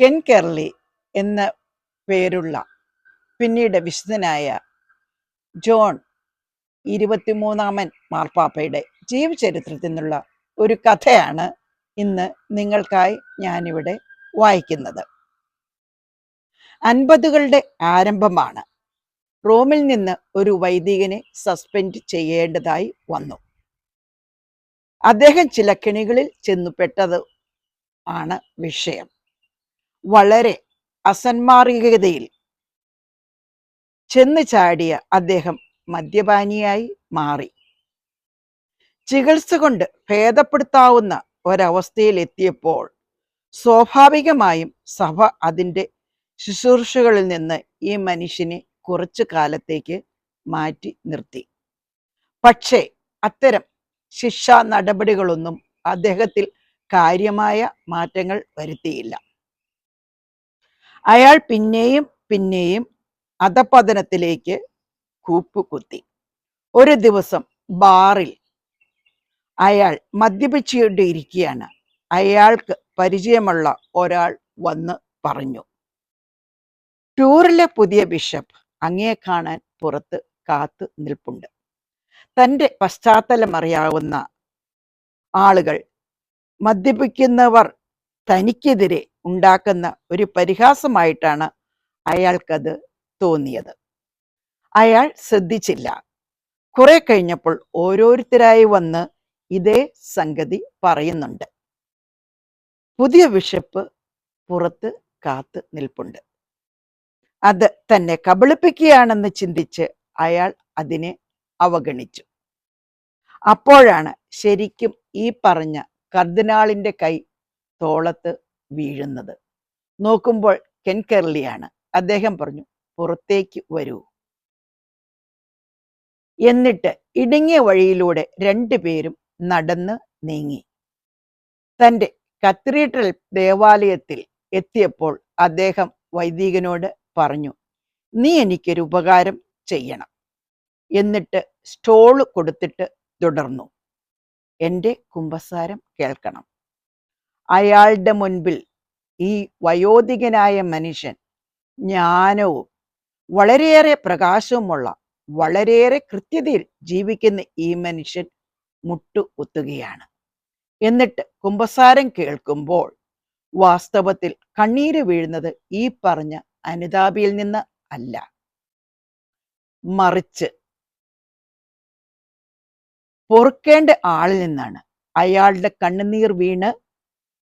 കെൻ കെർലി എന്ന പേരുള്ള പിന്നീട് വിശുദ്ധനായ ജോൺ ഇരുപത്തിമൂന്നാമൻ മാർപ്പാപ്പയുടെ ജീവചരിത്രത്തിൽ നിന്നുള്ള ഒരു കഥയാണ് ഇന്ന് നിങ്ങൾക്കായി ഞാനിവിടെ വായിക്കുന്നത്. അൻപതുകളുടെ ആരംഭമാണ്. റോമിൽ നിന്ന് ഒരു വൈദികനെ സസ്പെൻഡ് ചെയ്യേണ്ടതായി വന്നു. അദ്ദേഹം ചില കെണികളിൽ ചെന്നുപെട്ടത് ആണ് വിഷയം. വളരെ അസന്മാർഗികതയിൽ ചെന്ന് ചാടിയ അദ്ദേഹം മദ്യപാനിയായി മാറി. ചികിത്സ കൊണ്ട് ഭേദപ്പെടുത്താവുന്ന ഒരവസ്ഥയിൽ എത്തിയപ്പോൾ സ്വാഭാവികമായും സഭ അതിന്റെ ശുശ്രൂഷകളിൽ നിന്ന് ഈ മനുഷ്യനെ കുറച്ചു കാലത്തേക്ക് മാറ്റി നിർത്തി. പക്ഷേ അത്തരം ശിക്ഷാ നടപടികളൊന്നും അദ്ദേഹത്തിൽ കാര്യമായ മാറ്റങ്ങൾ വരുത്തിയില്ല. അയാൾ പിന്നെയും പിന്നെയും അധപതനത്തിലേക്ക് കൂപ്പുകുത്തി. ഒരു ദിവസം ബാറിൽ അയാൾ മദ്യപിച്ചുകൊണ്ടിരിക്കുകയാണ്. അയാൾക്ക് പരിചയമുള്ള ഒരാൾ വന്ന് പറഞ്ഞു ടൂറിലെ പുതിയ ബിഷപ്പ് അങ്ങയെ കാണാൻ പുറത്ത് കാത്തു നിൽപ്പുണ്ട്. തന്റെ പശ്ചാത്തലം അറിയാവുന്ന ആളുകൾ മദ്യപിക്കുന്നവർ തനിക്കെതിരെ ഉണ്ടാക്കുന്ന ഒരു പരിഹാസമായിട്ടാണ് അയാൾക്കത് തോന്നിയത്. അയാൾ ശ്രദ്ധിച്ചില്ല. കുറെ കഴിഞ്ഞപ്പോൾ ഓരോരുത്തരായി വന്ന് ഇതേ സംഗതി പറയുന്നുണ്ട്. പുതിയ ബിഷപ്പ് പുറത്ത് കാത്ത് നിൽപ്പുണ്ട്. അത് തന്നെ കബളിപ്പിക്കുകയാണെന്ന് ചിന്തിച്ച് അയാൾ അതിനെ അവഗണിച്ചു. അപ്പോഴാണ് ശരിക്കും ഈ പറഞ്ഞ കർദിനാളിന്റെ കൈ തോളത്ത് വീഴുന്നത്. നോക്കുമ്പോൾ കെൻകെർലിയാണ് അദ്ദേഹം പറഞ്ഞു പുറത്തേക്ക് വരൂ. എന്നിട്ട് ഇടുങ്ങിയ വഴിയിലൂടെ രണ്ടുപേരും നടന്ന് നീങ്ങി. തന്റെ കത്തീഡ്രൽ ദേവാലയത്തിൽ എത്തിയപ്പോൾ അദ്ദേഹം വൈദികനോട് പറഞ്ഞു നീ എനിക്കൊരു ഉപകാരം ചെയ്യണം. എന്നിട്ട് സ്റ്റോൾ കൊടുത്തിട്ട് തുടർന്നു. എന്റെ കുമ്പസാരം കേൾക്കണം. അയാളുടെ മുൻപിൽ ഈ വയോധികനായ മനുഷ്യൻ ജ്ഞാനവും വളരെയേറെ പ്രകാശവുമുള്ള വളരെയേറെ കൃത്യതയിൽ ജീവിക്കുന്ന ഈ മനുഷ്യൻ മുട്ടു കുത്തുകയാണ്. എന്നിട്ട് കുമ്പസാരം കേൾക്കുമ്പോൾ വാസ്തവത്തിൽ കണ്ണീര് വീഴുന്നത് ഈ പറഞ്ഞ അനുതാപിയിൽ നിന്ന് അല്ല. മറിച്ച് പൊറുക്കേണ്ട ആളിൽ നിന്നാണ്. അയാളുടെ കണ്ണുനീർ വീണ്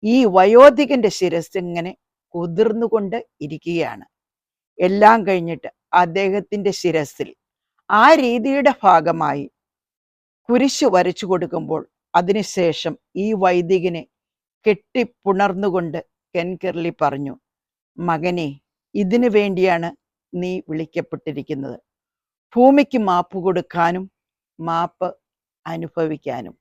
ഈ വയോധികന്റെ ശിരസ് ഇങ്ങനെ കുതിർന്നുകൊണ്ട് ഇരിക്കുകയാണ്. എല്ലാം കഴിഞ്ഞിട്ട് അദ്ദേഹത്തിന്റെ ശിരസിൽ ആ രീതിയുടെ ഭാഗമായി കുരിശ് വരച്ചു കൊടുക്കുമ്പോൾ അതിനുശേഷം ഈ വൈദികനെ കെട്ടിപ്പുണർന്നുകൊണ്ട് കെൻകെർലി പറഞ്ഞു മകനെ ഇതിനു വേണ്ടിയാണ് നീ വിളിക്കപ്പെട്ടിരിക്കുന്നത്. ഭൂമിക്ക് മാപ്പ് കൊടുക്കാനും മാപ്പ് അനുഭവിക്കാനും.